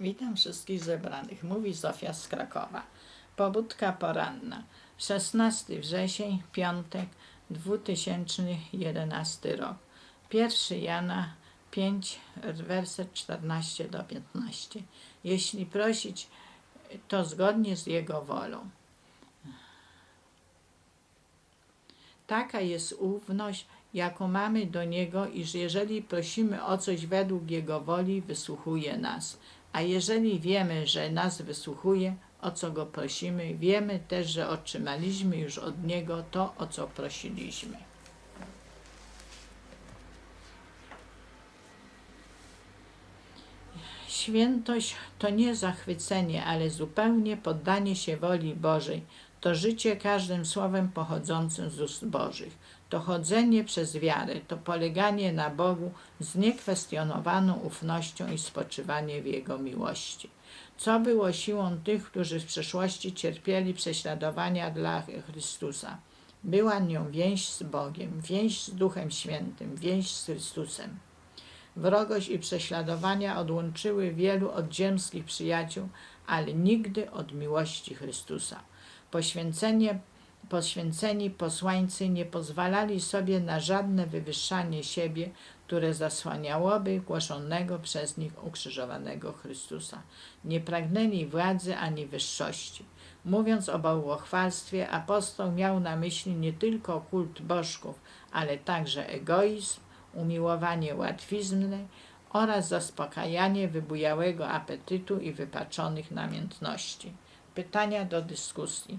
Witam wszystkich zebranych. Mówi Zofia z Krakowa. Pobudka poranna. 16 wrzesień, piątek, 2011 rok. 1 Jana 5, werset 14 do 15. Jeśli prosić, to zgodnie z Jego wolą. Taka jest ufność, jaką mamy do Niego, iż jeżeli prosimy o coś według Jego woli, wysłuchuje nas. A jeżeli wiemy, że nas wysłuchuje, o co Go prosimy, wiemy też, że otrzymaliśmy już od Niego to, o co prosiliśmy. Świętość to nie zachwycenie, ale zupełnie poddanie się woli Bożej. To życie każdym słowem pochodzącym z ust Bożych. To chodzenie przez wiarę, to poleganie na Bogu z niekwestionowaną ufnością i spoczywanie w Jego miłości. Co było siłą tych, którzy w przeszłości cierpieli prześladowania dla Chrystusa? Była nią więź z Bogiem, więź z Duchem Świętym, więź z Chrystusem. Wrogość i prześladowania odłączyły wielu od ziemskich przyjaciół, ale nigdy od miłości Chrystusa. Poświęcenie, poświęceni posłańcy nie pozwalali sobie na żadne wywyższanie siebie, które zasłaniałoby głoszonego przez nich ukrzyżowanego Chrystusa. Nie pragnęli władzy ani wyższości. Mówiąc o bałwochwalstwie, apostoł miał na myśli nie tylko kult bożków, ale także egoizm, umiłowanie łatwizny oraz zaspokajanie wybujałego apetytu i wypaczonych namiętności. Pytania do dyskusji.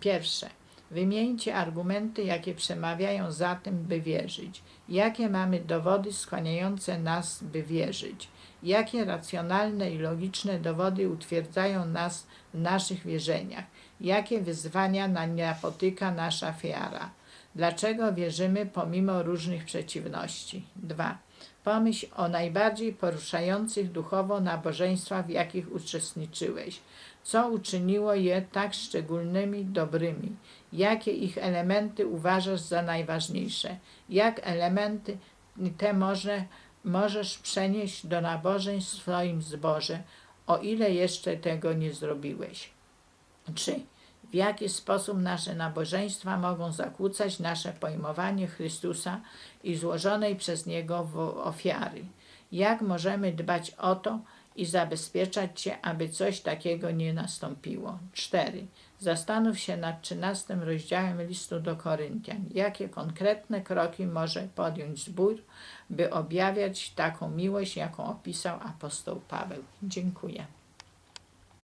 Pierwsze. Wymieńcie argumenty, jakie przemawiają za tym, by wierzyć. Jakie mamy dowody skłaniające nas, by wierzyć? Jakie racjonalne i logiczne dowody utwierdzają nas w naszych wierzeniach? Jakie wyzwania na napotyka nasza wiara? Dlaczego wierzymy pomimo różnych przeciwności? 2. Pomyśl o najbardziej poruszających duchowo nabożeństwach, w jakich uczestniczyłeś. Co uczyniło je tak szczególnymi, dobrymi? Jakie ich elementy uważasz za najważniejsze? Jak elementy te może, możesz przenieść do nabożeństw w swoim zborze, o ile jeszcze tego nie zrobiłeś? 3 w jaki sposób nasze nabożeństwa mogą zakłócać nasze pojmowanie Chrystusa i złożonej przez Niego ofiary. Jak możemy dbać o to i zabezpieczać się, aby coś takiego nie nastąpiło. 4. Zastanów się nad 13 rozdziałem listu do Koryntian. Jakie konkretne kroki może podjąć zbór, by objawiać taką miłość, jaką opisał apostoł Paweł. Dziękuję.